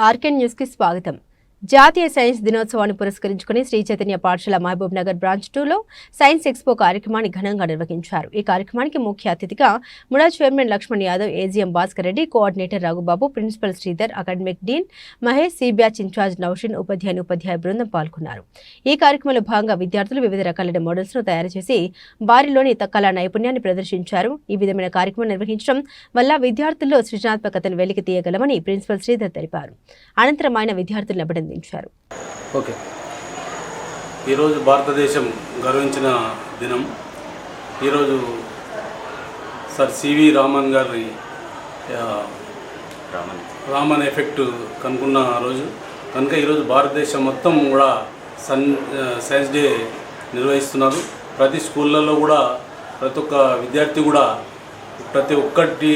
RK న్యూస్కి స్వాగతం. జాతీయ సైన్స్ దినోత్సవాన్ని పురస్కరించుకుని శ్రీ చైతన్య పాఠశాల మహబూబ్ నగర్ బ్రాంచ్ టూలో సైన్స్ ఎక్స్పో కార్యక్రమాన్ని ఘనంగా నిర్వహించారు. ఈ కార్యక్రమానికి ముఖ్య అతిథిగా MUDA chairman Lakshman Yadav AGM Bhaskar Reddy coordinator Raghubabu principal Sridhar academic dean Mahesh C batch incharge Naushin ఉపాధ్యాయుని ఉపాధ్యాయ బృందం పాల్గొన్నారు. ఈ కార్యక్రమంలో భాగంగా విద్యార్థులు వివిధ రకాలైన మోడల్స్ను తయారు చేసి వారిలోని త- కళా నైపుణ్యాన్ని ప్రదర్శించారు. ఈ విధమైన కార్యక్రమం నిర్వహించడం వల్ల విద్యార్థుల్లో సృజనాత్మకతను వెలికి తీయగలమని ప్రిన్సిపల్ శ్రీధర్ తెలిపారు. అనంతరం ఆయన విద్యార్థులను అభినందించారు ఓకే. ఈరోజు భారతదేశం గర్వించిన దినం. ఈరోజు సార్ సివి రామన్ గారి రామన్ రామన్ ఎఫెక్ట్ కనుక్కున్న రోజు. కనుక ఈరోజు భారతదేశం మొత్తం కూడా సన్ సైన్స్ డే నిర్వహిస్తున్నారు. ప్రతి స్కూళ్ళల్లో కూడా ప్రతి ఒక్క విద్యార్థి కూడా ప్రతి ఒక్కటి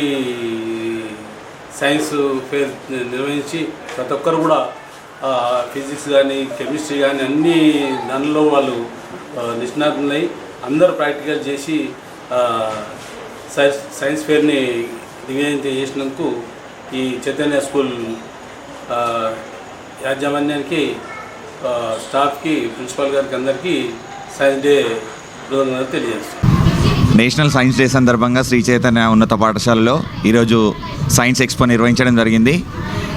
సైన్స్ ఫేర్ నిర్వహించి ప్రతి ఒక్కరు కూడా ఫిజిక్స్ కానీ కెమిస్ట్రీ కానీ అన్ని దానిలో వాళ్ళు ఆ, నిష్ణాతులై అందరూ ప్రాక్టికల్ చేసి సైన్స్ సైన్స్ ఫేర్ని దివ్యాంత చేసినందుకు ఈ చైతన్య స్కూల్ యాజమాన్యానికి స్టాఫ్కి ప్రిన్సిపాల్ గారికి అందరికీ సైన్స్ డే కృతజ్ఞతలు తెలియజేస్తాం నేషనల్ సైన్స్ డే సందర్భంగా శ్రీ చైతన్య ఉన్నత పాఠశాలలో ఈరోజు సైన్స్ ఎక్స్పో నిర్వహించడం జరిగింది.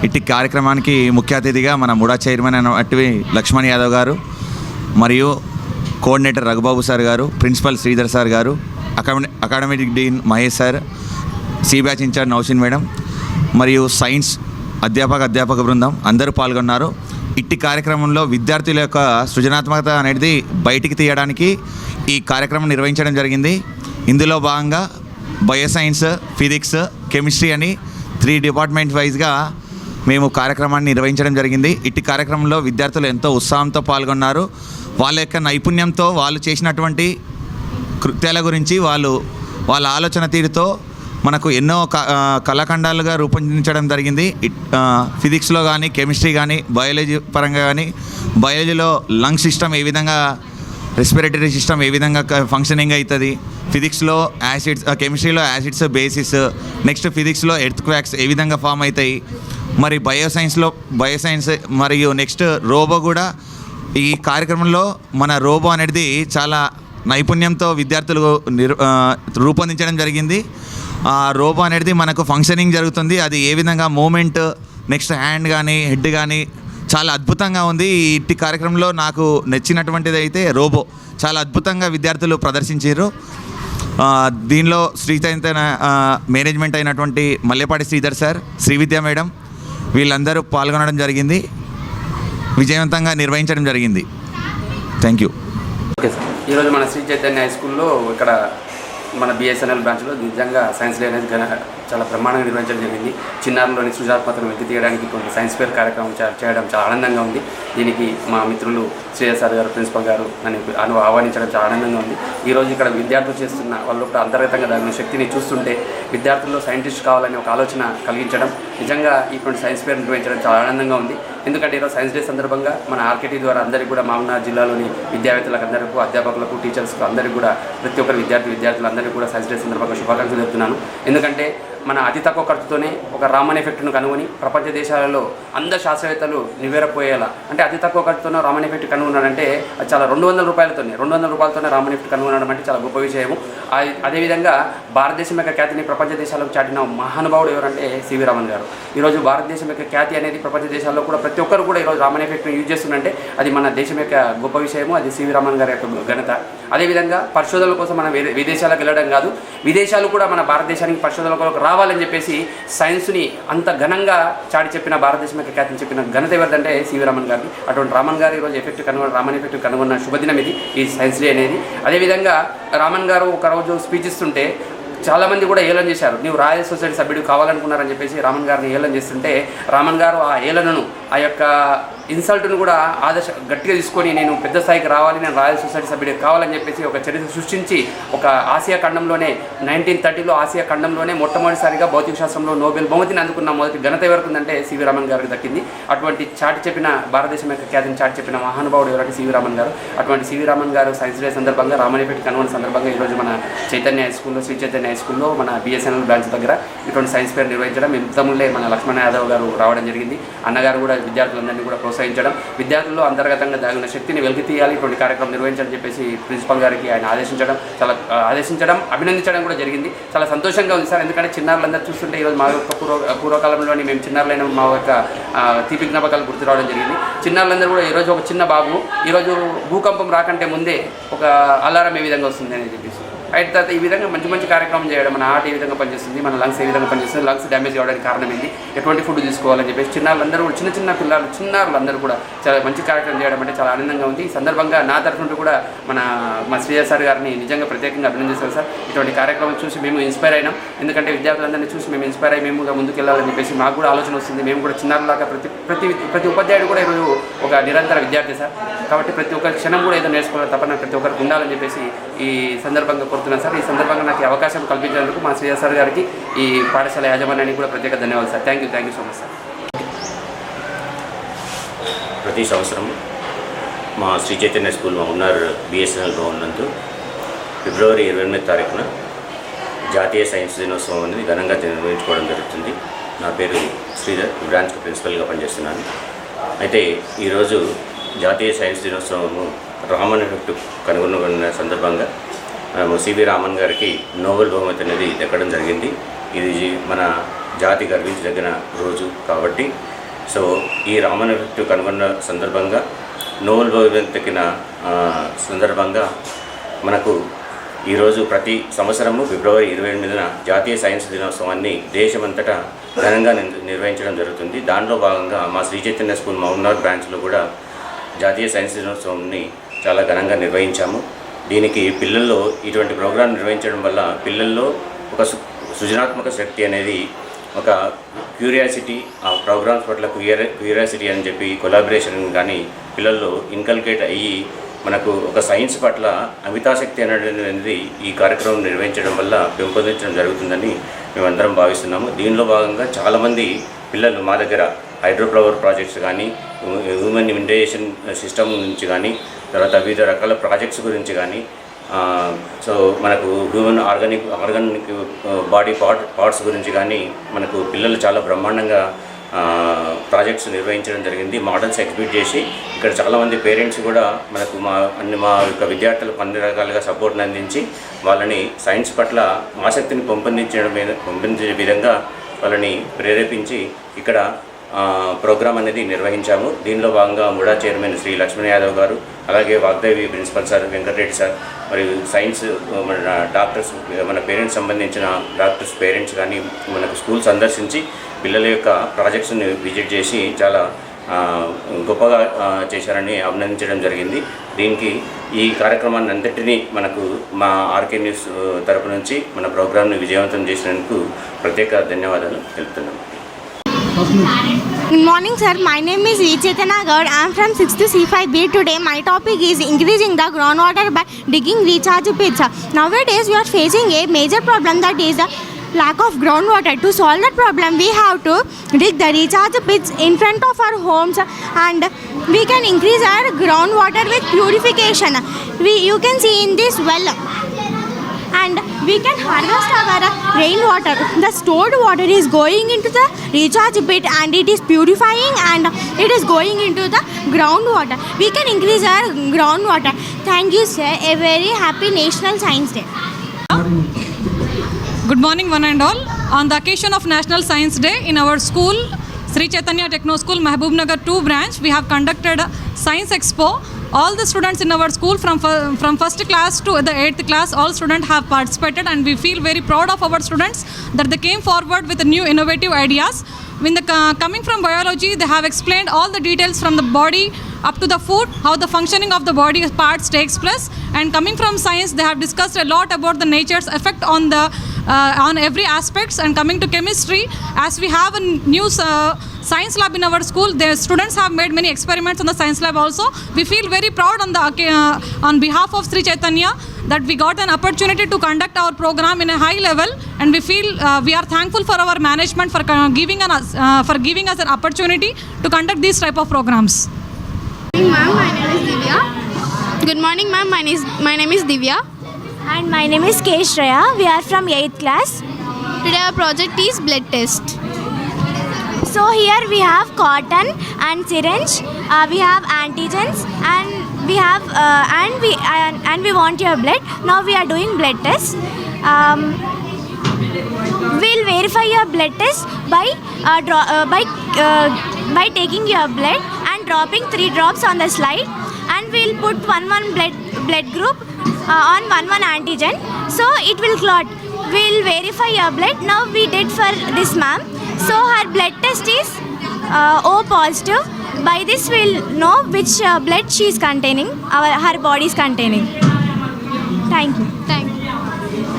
ఇట్టి కార్యక్రమానికి ముఖ్య అతిథిగా మన ముడా చైర్మన్ అయినటువంటి లక్ష్మణ్ యాదవ్ గారు మరియు కోఆర్డినేటర్ రఘుబాబు సార్ గారు ప్రిన్సిపల్ శ్రీధర్ సార్ గారు academy academic dean Mahesh sir C batch incharge Naushin madam మరియు సైన్స్ అధ్యాపక అధ్యాపక బృందం అందరూ పాల్గొన్నారు. ఇట్టి కార్యక్రమంలో విద్యార్థుల యొక్క సృజనాత్మకత అనేది బయటికి తీయడానికి ఈ కార్యక్రమం నిర్వహించడం జరిగింది. ఇందులో భాగంగా బయోసైన్స్ ఫిజిక్స్ కెమిస్ట్రీ అని త్రీ డిపార్ట్మెంట్ వైజ్గా మేము కార్యక్రమాన్ని నిర్వహించడం జరిగింది. ఇట్టి కార్యక్రమంలో విద్యార్థులు ఎంతో ఉత్సాహంతో పాల్గొన్నారు. వాళ్ళ యొక్క నైపుణ్యంతో వాళ్ళు చేసినటువంటి కృత్యాల గురించి వాళ్ళు వాళ్ళ ఆలోచన తీరుతో మనకు ఎన్నో క- కళాఖండాలుగా రూపొందించడం జరిగింది. ఫిజిక్స్లో కానీ కెమిస్ట్రీ కానీ బయాలజీ పరంగా కానీ బయాలజీలో లంగ్ సిస్టమ్ ఏ విధంగా రెస్పిరేటరీ సిస్టమ్ ఏ విధంగా ఫంక్షనింగ్ అవుతుంది ఫిజిక్స్లో యాసిడ్స్ కెమిస్ట్రీలో యాసిడ్స్ బేసిస్ నెక్స్ట్ ఫిజిక్స్లో ఎర్త్ క్వాక్స్ ఏ విధంగా ఫామ్ అవుతాయి మరి బయోసైన్స్లో బయోసైన్స్ మరియు నెక్స్ట్ రోబో కూడా ఈ కార్యక్రమంలో మన రోబో అనేది చాలా నైపుణ్యంతో విద్యార్థులు రూపొందించడం జరిగింది. ఆ రోబో అనేది మనకు ఫంక్షనింగ్ జరుగుతుంది. అది ఏ విధంగా మూమెంట్ నెక్స్ట్ హ్యాండ్ కానీ హెడ్ కానీ చాలా అద్భుతంగా ఉంది. ఈ ఇట్టి కార్యక్రమంలో నాకు నచ్చినటువంటిది అయితే రోబో. చాలా అద్భుతంగా విద్యార్థులు ప్రదర్శించారు. దీనిలో శ్రీ మేనేజ్మెంట్ అయినటువంటి మల్లెపాటి శ్రీధర్ సార్ శ్రీవిద్య మేడం వీళ్ళందరూ పాల్గొనడం జరిగింది. విజయవంతంగా నిర్వహించడం జరిగింది. థ్యాంక్ యూ ఓకే సార్ ఈరోజు మన శ్రీ చైతన్య హై స్కూల్లో ఇక్కడ మన బిఎస్ఎన్ఎల్ బ్రాంచ్లో నిజంగా సైన్స్ డే అనేది చాలా బ్రహ్మాండంగా నిర్వహించడం జరిగింది. చిన్నారులోని సృజనాత్మకతను వెలికి తీయడానికి కొన్ని సైన్స్ ఫేర్ కార్యక్రమం చేయడం చాలా ఆనందంగా ఉంది. దీనికి మా మిత్రులు శ్రేయస్ గారు ప్రిన్సిపల్ గారు నన్ను అను ఆహ్వానించడం చాలా ఆనందంగా ఉంది. ఈరోజు ఇక్కడ విద్యార్థులు చేస్తున్న వాళ్ళు లోపల అంతర్గతంగా దాని శక్తిని చూస్తుంటే విద్యార్థుల్లో సైంటిస్ట్ కావాలనే ఒక ఆలోచన కలిగించడం నిజంగా ఇటువంటి సైన్స్ ఫేర్ నిర్వహించడం చాలా ఆనందంగా ఉంది. ఎందుకంటే ఈరోజు సైన్స్ డే సందర్భంగా మన ఆర్కేటీ ద్వారా అందరికీ కూడా మామూలు జిల్లాలోని విద్యావేత్తలకు అందరికీ అధ్యాపకులకు టీచర్స్కు అందరికీ కూడా ప్రతి ఒక్కరి విద్యార్థి విద్యార్థులందరికీ కూడా సైన్స్ డే సందర్భంగా శుభాకాంక్షలు చెప్తున్నాను ఎందుకంటే మన అతి తక్కువ ఖర్చుతోనే ఒక రామన్ ఎఫెక్ట్ను కనుగొని ప్రపంచ దేశాలలో అందరు శాస్త్రవేత్తలు నివేరపోయేలా అంటే అతి తక్కువ ఖర్చుతోనే రామన్ ఎఫెక్ట్ కనుగొన్నాడంటే అది చాలా రెండు వందల రూపాయలతోనే రెండు వందల రూపాయలతోనే రామన్ ఎఫెక్ట్ కనుగొనడం అంటే చాలా గొప్ప విషయం అదేవిధంగా భారతదేశం యొక్క ఖ్యాతిని ప్రపంచ దేశాలకు చాటిన మహానుభావుడు ఎవరంటే సివి రామన్ గారు. ఈరోజు భారతదేశం యొక్క ఖ్యాతి అనేది ప్రపంచ దేశాల్లో కూడా ప్రతి ప్రతి ఒక్కరు కూడా ఈరోజు రామన్ ఎఫెక్ట్ని యూజ్ చేస్తుందంటే అది మన దేశం యొక్క గొప్ప విషయము అది సివి రామన్ గారి యొక్క ఘనత. అదేవిధంగా పరిశోధనల కోసం మనం విదేశాలకు వెళ్ళడం కాదు విదేశాలు కూడా మన భారతదేశానికి పరిశోధనల కొరకు రావాలని చెప్పేసి సైన్స్ని అంత ఘనంగా చాటి చెప్పిన భారతదేశం యొక్క ఖ్యాతిని చెప్పిన ఘనత ఎవరిదంటే సివి రామన్ గారిని అటువంటి రామన్ గారు ఈరోజు ఎఫెక్ట్ కనుగొన్న రామన్ ఎఫెక్ట్ కనుగొన్న శుభదినం ఇది ఈ సైన్స్ డే అనేది. అదేవిధంగా రామన్ గారు ఒక రోజు స్పీచ్ ఇస్తుంటే చాలామంది కూడా ఏలం చేశారు. నీవు రాయల్ సొసైటీ సభ్యుడు కావాలనుకున్నారని చెప్పేసి రామన్ గారిని ఏలం చేస్తుంటే రామన్ గారు ఆ ఏలనను ఆ యొక్క ఇన్సల్ట్ను కూడా ఆదర్శ గట్టిగా తీసుకొని నేను పెద్ద స్థాయికి రావాలి నేను రాయల్ సొసైటీ సభ్యుడు కావాలని చెప్పేసి ఒక చరిత్ర సృష్టించి ఒక ఆసియా ఖండంలోనే నైన్టీన్ థర్టీలో ఆసియా ఖండంలోనే మొట్టమొదటిసారిగా భౌతిక శాస్త్రంలో నోబెల్ బహుమతిని అందుకున్న మొదటి ఘనత ఎవరికి ఉందంటే సివి రామన్ గారికి దక్కింది. అటువంటి చాటి చెప్పిన భారతదేశం యొక్క ఖ్యాతిని చాటి చెప్పిన మహానుభావుడు ఎవరంటే సివి రామన్ గారు. అటువంటి సివి రామన్ గారు సైన్స్ డే సందర్భంగా రామణిపేట కనుగొన సందర్భంగా ఈరోజు మన చైతన్య హై స్కూల్లో శ్రీ చైతన్య హై స్కూల్లో మన బిఎస్ఎన్ఎల్ బ్రాంచ్ దగ్గర ఇటువంటి సైన్స్ ఫేర్ నిర్వహించడం. ఇంతములే మన లక్ష్మణ యాదవ్ గారు రావడం జరిగింది. అన్నగారు కూడా విద్యార్థులందరినీ కూడా ప్రోత్సహించడం. విద్యార్థుల్లో అంతర్గతంగా దాగిన శక్తిని వెలికితీయాలి ఇటువంటి కార్యక్రమం నిర్వహించాలని చెప్పేసి ప్రిన్సిపల్ గారికి ఆయన ఆదేశించడం చాలా ఆదేశించడం అభినందించడం కూడా జరిగింది. చాలా సంతోషంగా ఉంది సార్. ఎందుకంటే చిన్నారులందరూ చూస్తుంటే ఈరోజు మా యొక్క పూర్వ పూర్వకాలంలోని మేము చిన్నారులైన మా యొక్క తీపి జ్ఞాపకాలు గుర్తు రావడం జరిగింది. చిన్నారులందరూ కూడా ఈరోజు ఒక చిన్న బాబు ఈరోజు భూకంపం రాకంటే ముందే ఒక అలారం ఏ విధంగా వస్తుంది అని చెప్పేసి. అయితే తర్వాత ఈ విధంగా మంచి మంచి కార్యక్రమం చేయడం మన హార్ట్ ఏ విధంగా పనిచేస్తుంది మన లంగ్స్ ఏ విధంగా పనిచేస్తుంది లంగ్స్ డ్యామేజ్ అవ్వడానికి కారణం ఏంటి ఎటువంటి ఫుడ్ తీసుకోవాలని చెప్పేసి చిన్నారులందరూ కూడా చిన్న చిన్న పిల్లలు చిన్నారులందరూ కూడా చాలా మంచి కార్యక్రమం చేయడం అంటే చాలా ఆనందంగా ఉంది. ఈ సందర్భంగా నా తరఫు నుండి కూడా మన మా శ్రీయ సార్ గారిని నిజంగా ప్రత్యేకంగా అభినందిస్తారు సార్. ఇటువంటి కార్యక్రమం చూసి మేము ఇన్స్పైర్ అయినాం. ఎందుకంటే విద్యార్థులందరినీ చూసి మేము ఇన్స్పైర్ అయ్యి మేము ముందుకు వెళ్ళాలని చెప్పేసి మాకు కూడా ఆలోచన వస్తుంది. మేము కూడా చిన్నారులాగా ప్రతి ప్రతి ప్రతి ఉపాధ్యాయుడు కూడా ఈరోజు ఒక నిరంతర విద్యార్థి సార్. కాబట్టి ప్రతి ఒక్క క్షణం కూడా ఏదో నేర్చుకోవాలి తప్పన ప్రతి ఒక్కరికి ఉండాలని చెప్పేసి ఈ సందర్భంగా కోరుతున్నాను సార్. ఈ సందర్భంగా నాకు అవకాశం కల్పించినందుకు మా శ్రీయ సార్ గారికి ఈ పాఠశాల యాజమాన్యానికి కూడా ప్రత్యేక ధన్యవాదాలు sir. Thank you thank you so much sir ప్రతి సంవత్సరం మా శ్రీ చైతన్య స్కూల్ మా ఉన్నారు బిఎస్ఎన్ఎల్ భవన్ ఫిబ్రవరి ఇరవై ఎనిమిది తారీఖున జాతీయ సైన్స్ దినోత్సవం అనేది ఘనంగా నిర్వహించుకోవడం జరుగుతుంది. నా పేరు శ్రీధర్ బ్రాంచ్ ప్రిన్సిపల్గా పనిచేస్తున్నాను. అయితే ఈరోజు జాతీయ సైన్స్ దినోత్సవము రామన్ ఎఫెక్ట్ కనుగొన్న సందర్భంగా సివి రామన్ గారికి నోబెల్ బహుమతి అనేది దక్కడం జరిగింది. ఇది మన జాతి గర్వించదగిన రోజు కాబట్టి. సో ఈ రామన్ ఎఫెక్ట్ కనుగొన్న సందర్భంగా నోబెల్ బహుమతి దక్కిన సందర్భంగా మనకు ఈరోజు ప్రతి సంవత్సరము ఫిబ్రవరి ఇరవై ఎనిమిదిన జాతీయ సైన్స్ దినోత్సవాన్ని దేశమంతటా ఘనంగా నిర్వహించడం జరుగుతుంది. దానిలో భాగంగా మా శ్రీ చైతన్య స్కూల్ మౌనార్ బ్రాంచ్లో కూడా జాతీయ సైన్స్ దినోత్సవాన్ని చాలా ఘనంగా నిర్వహించాము. దీనికి పిల్లల్లో ఇటువంటి ప్రోగ్రాం నిర్వహించడం వల్ల పిల్లల్లో ఒక సు- సృజనాత్మక శక్తి అనేది ఒక క్యూరియాసిటీ ఆ ప్రోగ్రామ్స్ పట్ల క్యూరియా క్యూరియాసిటీ అని చెప్పి కొలాబరేషన్ కానీ పిల్లల్లో ఇన్కల్కేట్ అయ్యి మనకు ఒక సైన్స్ పట్ల అమితాశక్తి అనేది ఈ కార్యక్రమం నిర్వహించడం వల్ల పెంపొందించడం జరుగుతుందని మేమందరం భావిస్తున్నాము. దీనిలో భాగంగా చాలామంది పిల్లలు మా దగ్గర హైడ్రోఫ్లవర్ ప్రాజెక్ట్స్ కానీ హ్యూమన్ ఇమ్యునైజేషన్ సిస్టమ్ నుంచి కానీ తర్వాత వివిధ రకాల ప్రాజెక్ట్స్ గురించి కానీ సో మనకు human organic organic body part parts గురించి కానీ మనకు పిల్లలు చాలా బ్రహ్మాండంగా ప్రాజెక్ట్స్ నిర్వహించడం జరిగింది. మోడల్స్ ఎగ్జిబిట్ చేసి ఇక్కడ చాలామంది పేరెంట్స్ కూడా మనకు మా అన్ని మా యొక్క విద్యార్థులకు అన్ని రకాలుగా సపోర్ట్ని అందించి వాళ్ళని సైన్స్ పట్ల ఆసక్తిని పెంపొందించడం మీద పెంపొందించే విధంగా వాళ్ళని ప్రేరేపించి ఇక్కడ ప్రోగ్రాం ప్రోగ్రామ్ అనేది నిర్వహించాము. దీనిలో భాగంగా ముడా చైర్మన్ శ్రీ లక్ష్మణ్ యాదవ్ గారు అలాగే Vagdevi principal sir Venkatareddy sir మరియు సైన్స్ మన డాక్టర్స్ మన పేరెంట్స్ సంబంధించిన డాక్టర్స్ పేరెంట్స్ కానీ మనకు స్కూల్ సందర్శించి పిల్లల యొక్క ప్రాజెక్ట్స్ని విజిట్ చేసి చాలా గొప్పగా చేశారని అభినందించడం జరిగింది. దీనికి ఈ కార్యక్రమాన్ని అంతటినీ మనకు మా ఆర్కే న్యూస్ తరపు నుంచి మన ప్రోగ్రామ్ని విజయవంతం చేసినందుకు ప్రత్యేక ధన్యవాదాలు తెలుపుతున్నాను Good morning, sir. My name is. Chetana Gaud. I am from 6th C5B. Today, my topic is increasing the groundwater by digging recharge pits. Nowadays, we are facing a major problem that is the lack of groundwater. To solve that problem, we have to dig the recharge pits in front of our homes and we can increase our groundwater with purification. We, you can see in this well and we can harvest our rainwater. The stored water is going into the recharge pit and it is purifying and it is going into the groundwater. We can increase our groundwater. Thank you, sir. A very happy National Science Day. Good morning, one and all. On the occasion of National Science Day, in our school, Sri Chaitanya Techno School, Mahbub Nagar 2 branch, we have conducted a Science Expo. All the students in our school, from, from first class to the eighth class, all students have participated, and we feel very proud of our students that they came forward with new innovative ideas. When the co- coming from biology, they have explained all the details from the body up to the food, how the functioning of the body parts takes place. And coming from science, they have discussed a lot about the nature's effect on the uh, on every aspects. And coming to chemistry, as we have a new uh, science lab in our school, the students have made many experiments in the science lab also. We feel very proud on the uh, on behalf of Sri Chaitanya that we got an opportunity to conduct our program in a high level, and we feel uh, we are thankful for our management for uh, giving us uh, for giving us an opportunity to conduct these type of programs. Good morning, ma'am. My name is Divya. Good morning, ma'am. My name is, my name is Divya. And my name is K. Shreya. We are from 8th class. Today our project is blood test. So here we have cotton and syringe. Uh, we have antigens and we have uh, and we and, and we want your blood. Now we are doing blood test. Um, we'll verify your blood test by uh, draw, uh, by uh, by taking your blood and dropping three drops on the slide, and we'll put one one blood blood group uh, on one one antigen, so it will clot. We'll verify your blood. Now we did for this ma'am. So her blood test is uh, O positive. By this we'll know which uh, blood she is containing, our her body is containing. Thank you.